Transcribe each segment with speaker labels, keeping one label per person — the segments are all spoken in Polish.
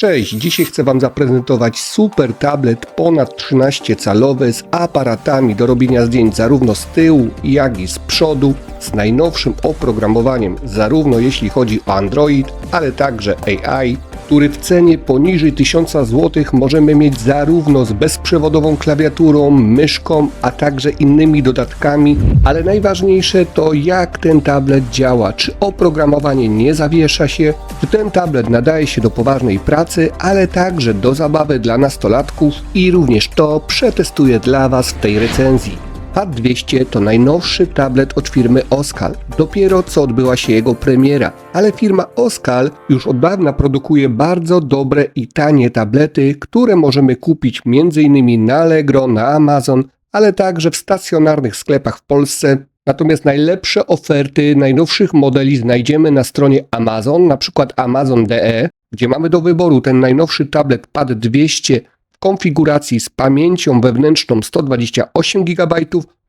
Speaker 1: Cześć, dzisiaj chcę Wam zaprezentować super tablet ponad 13-calowy z aparatami do robienia zdjęć zarówno z tyłu, jak i z przodu, z najnowszym oprogramowaniem, zarówno jeśli chodzi o Android, ale także AI, który w cenie poniżej 1000 zł możemy mieć zarówno z bezprzewodową klawiaturą, myszką, a także innymi dodatkami, ale najważniejsze to jak ten tablet działa, czy oprogramowanie nie zawiesza się, czy ten tablet nadaje się do poważnej pracy, ale także do zabawy dla nastolatków i również to przetestuję dla Was w tej recenzji. Pad 200 to najnowszy tablet od firmy Oskal. Dopiero co odbyła się jego premiera, ale firma Oskal już od dawna produkuje bardzo dobre i tanie tablety, które możemy kupić m.in. na Allegro, na Amazon, ale także w stacjonarnych sklepach w Polsce. Natomiast najlepsze oferty najnowszych modeli znajdziemy na stronie Amazon, na przykład amazon.de, gdzie mamy do wyboru ten najnowszy tablet Pad 200 konfiguracji z pamięcią wewnętrzną 128 GB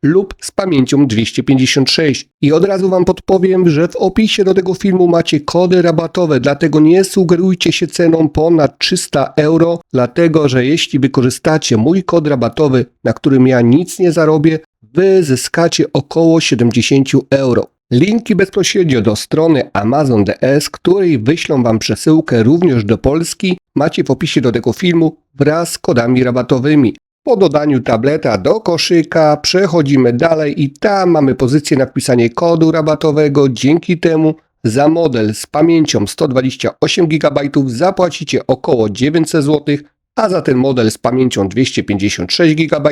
Speaker 1: lub z pamięcią 256. I od razu Wam podpowiem, że w opisie do tego filmu macie kody rabatowe, dlatego nie sugerujcie się ceną ponad 300 euro, dlatego że jeśli wykorzystacie mój kod rabatowy, na którym ja nic nie zarobię, Wy zyskacie około 70 euro. Linki bezpośrednio do strony Amazon.ds, której wyślą Wam przesyłkę również do Polski, macie w opisie do tego filmu wraz z kodami rabatowymi. Po dodaniu tableta do koszyka przechodzimy dalej i tam mamy pozycję na wpisanie kodu rabatowego. Dzięki temu za model z pamięcią 128 GB zapłacicie około 900 zł, a za ten model z pamięcią 256 GB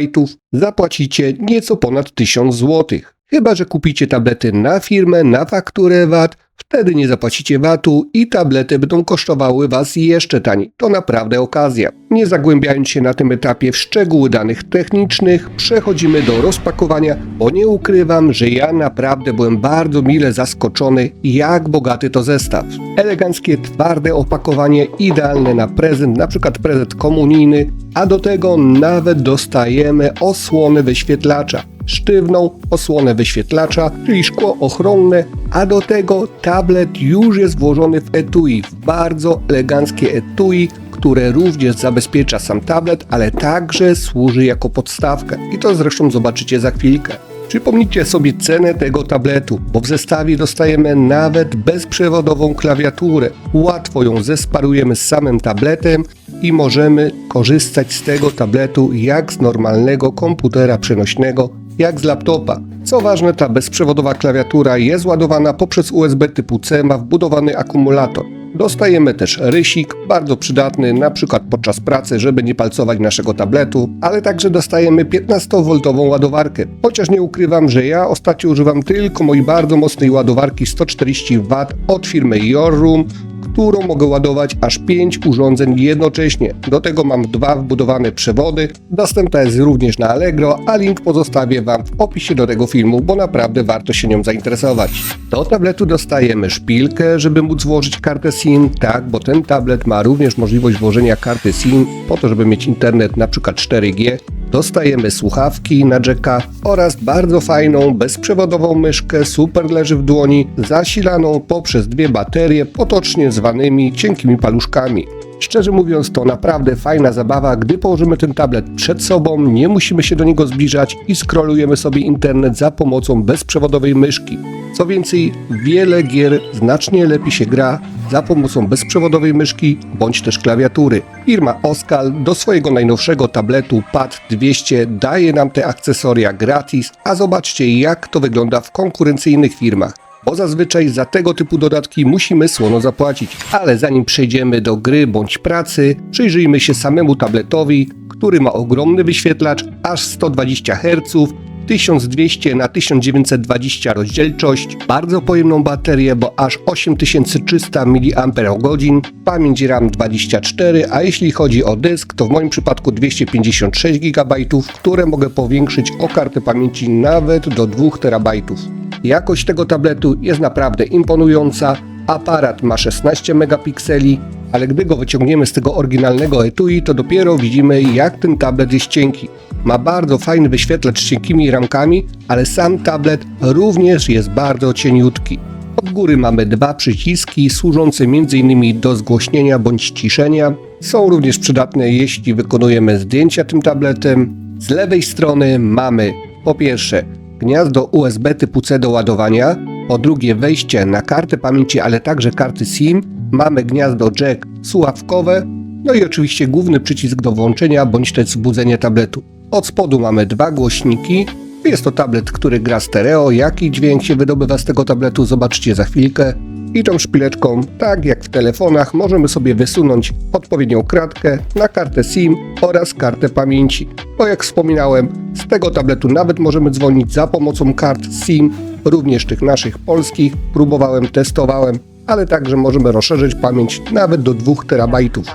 Speaker 1: zapłacicie nieco ponad 1000 zł. Chyba, że kupicie tablety na firmę, na fakturę VAT, wtedy nie zapłacicie VAT-u i tablety będą kosztowały Was jeszcze taniej. To naprawdę okazja. Nie zagłębiając się na tym etapie w szczegóły danych technicznych, przechodzimy do rozpakowania, bo nie ukrywam, że ja naprawdę byłem bardzo mile zaskoczony, jak bogaty to zestaw. Eleganckie, twarde opakowanie, idealne na prezent, na przykład prezent komunijny, a do tego nawet dostajemy osłonę wyświetlacza sztywną osłonę wyświetlacza, czyli szkło ochronne, a do tego tablet już jest włożony w etui, w bardzo eleganckie etui, które również zabezpiecza sam tablet, ale także służy jako podstawkę. I to zresztą zobaczycie za chwilkę. Przypomnijcie sobie cenę tego tabletu, bo w zestawie dostajemy nawet bezprzewodową klawiaturę. Łatwo ją zesparujemy z samym tabletem i możemy korzystać z tego tabletu jak z normalnego komputera przenośnego jak z laptopa. Co ważne, ta bezprzewodowa klawiatura jest ładowana poprzez USB typu C, ma wbudowany akumulator. Dostajemy też rysik, bardzo przydatny na przykład podczas pracy, żeby nie palcować naszego tabletu, ale także dostajemy 15V ładowarkę. Chociaż nie ukrywam, że ja ostatnio używam tylko mojej bardzo mocnej ładowarki 140W od firmy Your Room, którą mogę ładować aż 5 urządzeń jednocześnie. Do tego mam dwa wbudowane przewody. Dostępna jest również na Allegro, a link pozostawię Wam w opisie do tego filmu, bo naprawdę warto się nią zainteresować. Do tabletu dostajemy szpilkę, żeby móc włożyć kartę SIM, tak, bo ten tablet ma również możliwość włożenia karty SIM po to, żeby mieć internet przykład 4G. Dostajemy słuchawki na jacka oraz bardzo fajną bezprzewodową myszkę, super leży w dłoni, zasilaną poprzez dwie baterie, potocznie zwanymi cienkimi paluszkami. Szczerze mówiąc, to naprawdę fajna zabawa, gdy położymy ten tablet przed sobą, nie musimy się do niego zbliżać i scrollujemy sobie internet za pomocą bezprzewodowej myszki. Co więcej, wiele gier znacznie lepiej się gra za pomocą bezprzewodowej myszki bądź też klawiatury. Firma Oskal do swojego najnowszego tabletu Pad 200 daje nam te akcesoria gratis, a zobaczcie jak to wygląda w konkurencyjnych firmach bo zazwyczaj za tego typu dodatki musimy słono zapłacić. Ale zanim przejdziemy do gry bądź pracy, przyjrzyjmy się samemu tabletowi, który ma ogromny wyświetlacz, aż 120 Hz, 1200 na 1920 rozdzielczość, bardzo pojemną baterię, bo aż 8300 mAh, pamięć RAM 24, a jeśli chodzi o dysk, to w moim przypadku 256 GB, które mogę powiększyć o kartę pamięci nawet do 2 TB. Jakość tego tabletu jest naprawdę imponująca. Aparat ma 16 megapikseli, ale gdy go wyciągniemy z tego oryginalnego etui, to dopiero widzimy jak ten tablet jest cienki. Ma bardzo fajny wyświetlacz z cienkimi ramkami, ale sam tablet również jest bardzo cieniutki. Od góry mamy dwa przyciski służące m.in. do zgłośnienia bądź ciszenia. Są również przydatne, jeśli wykonujemy zdjęcia tym tabletem. Z lewej strony mamy po pierwsze gniazdo USB typu C do ładowania, po drugie wejście na kartę pamięci, ale także karty SIM. Mamy gniazdo jack słuchawkowe, no i oczywiście główny przycisk do włączenia bądź też wzbudzenia tabletu. Od spodu mamy dwa głośniki. Jest to tablet, który gra stereo. Jaki dźwięk się wydobywa z tego tabletu, zobaczcie za chwilkę. I tą szpileczką, tak jak w telefonach, możemy sobie wysunąć odpowiednią kratkę na kartę SIM oraz kartę pamięci. Bo jak wspominałem, z tego tabletu nawet możemy dzwonić za pomocą kart SIM, również tych naszych polskich. Próbowałem, testowałem, ale także możemy rozszerzyć pamięć nawet do 2 terabajtów.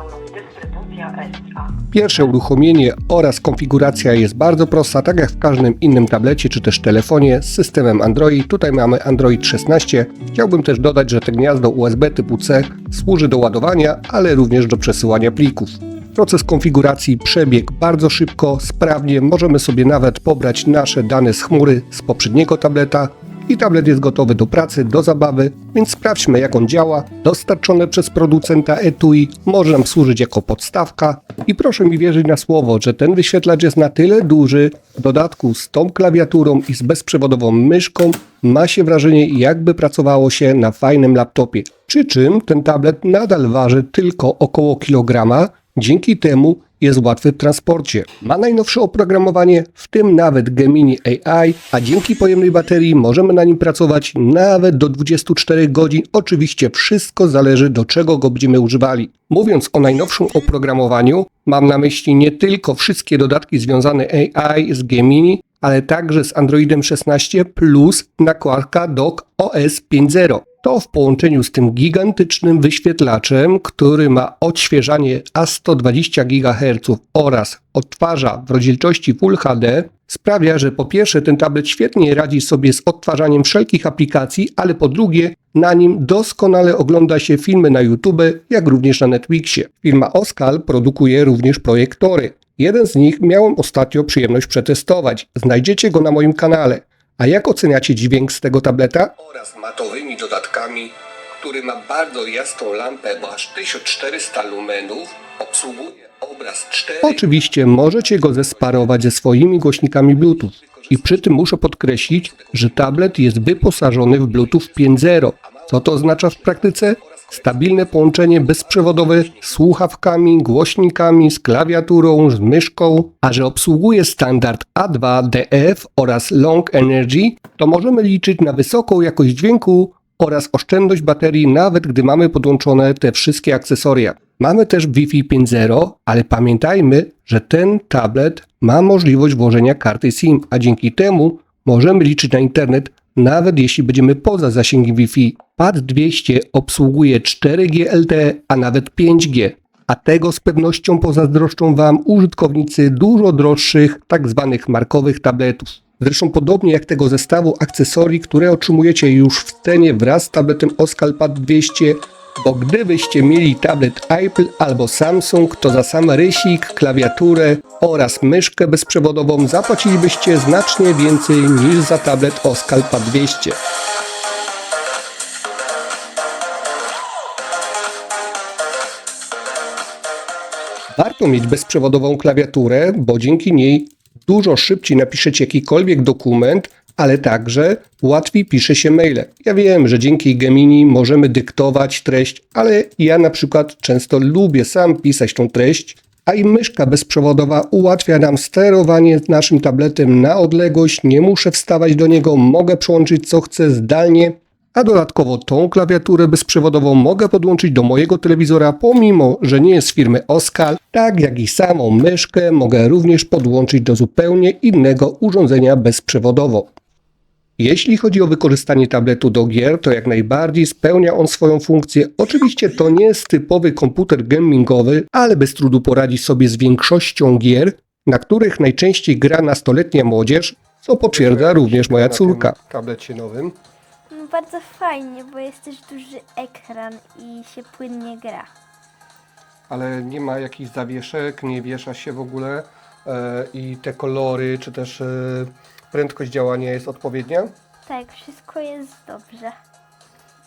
Speaker 1: Pierwsze uruchomienie oraz konfiguracja jest bardzo prosta, tak jak w każdym innym tablecie czy też telefonie z systemem Android. Tutaj mamy Android 16. Chciałbym też dodać, że to gniazdo USB typu C służy do ładowania, ale również do przesyłania plików. Proces konfiguracji przebiegł bardzo szybko, sprawnie. Możemy sobie nawet pobrać nasze dane z chmury z poprzedniego tableta i tablet jest gotowy do pracy, do zabawy, więc sprawdźmy jak on działa. Dostarczone przez producenta etui może nam służyć jako podstawka i proszę mi wierzyć na słowo, że ten wyświetlacz jest na tyle duży, w dodatku z tą klawiaturą i z bezprzewodową myszką, ma się wrażenie jakby pracowało się na fajnym laptopie. Przy czym ten tablet nadal waży tylko około kilograma, dzięki temu jest łatwy w transporcie. Ma najnowsze oprogramowanie, w tym nawet Gemini AI, a dzięki pojemnej baterii możemy na nim pracować nawet do 24 godzin. Oczywiście wszystko zależy do czego go będziemy używali. Mówiąc o najnowszym oprogramowaniu, mam na myśli nie tylko wszystkie dodatki związane AI z Gemini, ale także z Androidem 16 plus nakładka Dock OS 5.0. To w połączeniu z tym gigantycznym wyświetlaczem, który ma odświeżanie a 120 GHz oraz odtwarza w rozdzielczości Full HD, sprawia, że po pierwsze ten tablet świetnie radzi sobie z odtwarzaniem wszelkich aplikacji, ale po drugie na nim doskonale ogląda się filmy na YouTube, jak również na Netflixie. Firma Oskal produkuje również projektory. Jeden z nich miałem ostatnio przyjemność przetestować. Znajdziecie go na moim kanale. A jak oceniacie dźwięk z tego tableta? Oraz matowymi dodatkami, który ma bardzo jasną lampę, bo aż 1400 lumenów, obsługuje obraz 4. Oczywiście możecie go zesparować ze swoimi głośnikami Bluetooth. I przy tym muszę podkreślić, że tablet jest wyposażony w Bluetooth 5.0. Co to oznacza w praktyce? Stabilne połączenie bezprzewodowe z słuchawkami, głośnikami, z klawiaturą, z myszką, a że obsługuje standard A2DF oraz Long Energy, to możemy liczyć na wysoką jakość dźwięku oraz oszczędność baterii, nawet gdy mamy podłączone te wszystkie akcesoria. Mamy też Wi-Fi 5.0, ale pamiętajmy, że ten tablet ma możliwość włożenia karty SIM, a dzięki temu możemy liczyć na internet nawet jeśli będziemy poza zasięgiem Wi-Fi. Pad 200 obsługuje 4G LTE, a nawet 5G. A tego z pewnością pozazdroszczą Wam użytkownicy dużo droższych, tak zwanych markowych tabletów. Zresztą podobnie jak tego zestawu akcesorii, które otrzymujecie już w cenie wraz z tabletem Oskal Pad 200, bo gdybyście mieli tablet Apple albo Samsung, to za sam rysik, klawiaturę oraz myszkę bezprzewodową zapłacilibyście znacznie więcej niż za tablet Oskal Pad 200. Warto mieć bezprzewodową klawiaturę, bo dzięki niej dużo szybciej napiszecie jakikolwiek dokument, ale także łatwiej pisze się maile. Ja wiem, że dzięki Gemini możemy dyktować treść, ale ja na przykład często lubię sam pisać tą treść, a i myszka bezprzewodowa ułatwia nam sterowanie naszym tabletem na odległość, nie muszę wstawać do niego, mogę przełączyć co chcę zdalnie, a dodatkowo tą klawiaturę bezprzewodową mogę podłączyć do mojego telewizora, pomimo, że nie jest firmy Oskal, tak jak i samą myszkę mogę również podłączyć do zupełnie innego urządzenia bezprzewodowo. Jeśli chodzi o wykorzystanie tabletu do gier, to jak najbardziej spełnia on swoją funkcję. Oczywiście to nie jest typowy komputer gamingowy, ale bez trudu poradzi sobie z większością gier, na których najczęściej gra nastoletnia młodzież, co potwierdza również moja córka. tablecie nowym.
Speaker 2: No bardzo fajnie, bo jest też duży ekran i się płynnie gra.
Speaker 1: ale nie ma jakichś zawieszek, nie wiesza się w ogóle e, i te kolory, czy też e, prędkość działania jest odpowiednia.
Speaker 2: Tak, wszystko jest dobrze.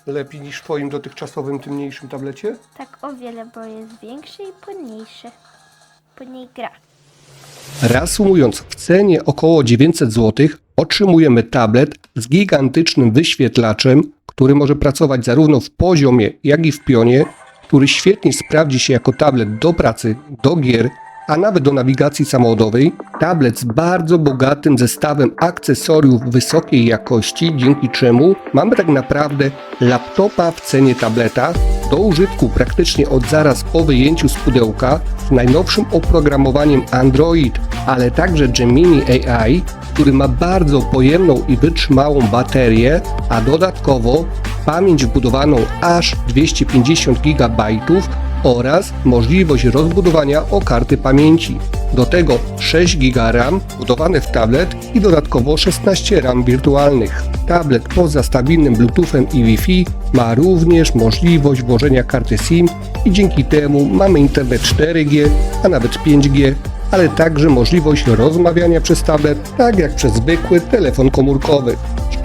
Speaker 1: Lepiej niż w twoim dotychczasowym, tym mniejszym tablecie?
Speaker 2: Tak o wiele, bo jest większy i płynniejszy. Płynniej gra.
Speaker 1: Reasumując, w cenie około 900 zł otrzymujemy tablet z gigantycznym wyświetlaczem, który może pracować zarówno w poziomie, jak i w pionie, który świetnie sprawdzi się jako tablet do pracy, do gier, a nawet do nawigacji samochodowej. Tablet z bardzo bogatym zestawem akcesoriów wysokiej jakości, dzięki czemu mamy tak naprawdę laptopa w cenie tableta do użytku praktycznie od zaraz po wyjęciu z pudełka z najnowszym oprogramowaniem Android, ale także Gemini AI, który ma bardzo pojemną i wytrzymałą baterię, a dodatkowo pamięć wbudowaną aż 250 GB oraz możliwość rozbudowania o karty pamięci. Do tego 6 GB RAM budowane w tablet i dodatkowo 16 RAM wirtualnych. Tablet poza stabilnym Bluetoothem i Wi-Fi ma również możliwość włożenia karty SIM i dzięki temu mamy internet 4G, a nawet 5G, ale także możliwość rozmawiania przez tablet, tak jak przez zwykły telefon komórkowy.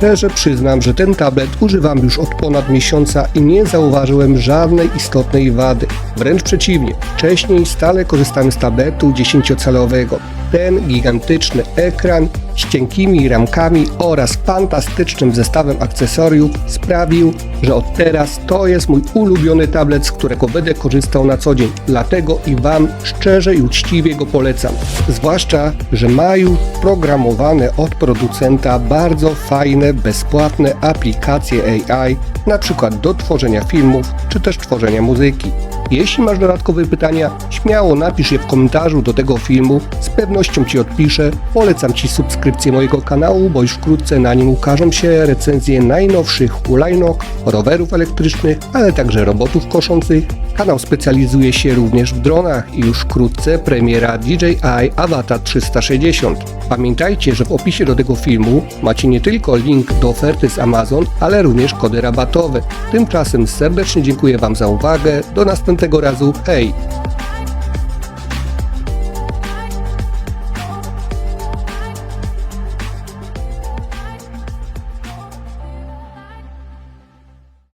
Speaker 1: Szczerze przyznam, że ten tablet używam już od ponad miesiąca i nie zauważyłem żadnej istotnej wady. Wręcz przeciwnie, wcześniej stale korzystałem z tabletu 10-calowego. Ten gigantyczny ekran z cienkimi ramkami oraz fantastycznym zestawem akcesoriów sprawił, że od teraz to jest mój ulubiony tablet, z którego będę korzystał na co dzień. Dlatego i Wam szczerze i uczciwie go polecam. Zwłaszcza, że ma już programowane od producenta bardzo fajne, bezpłatne aplikacje AI, na przykład do tworzenia filmów czy też tworzenia muzyki. Jeśli masz dodatkowe pytania, śmiało napisz je w komentarzu do tego filmu, z pewnością Ci odpiszę. Polecam Ci subskrypcję mojego kanału, bo już wkrótce na nim ukażą się recenzje najnowszych hulajnóg, rowerów elektrycznych, ale także robotów koszących. Kanał specjalizuje się również w dronach i już wkrótce premiera DJI Avatar 360. Pamiętajcie, że w opisie do tego filmu macie nie tylko link do oferty z Amazon, ale również kody rabatowe. Tymczasem serdecznie dziękuję Wam za uwagę. Do następnego razu. Hej!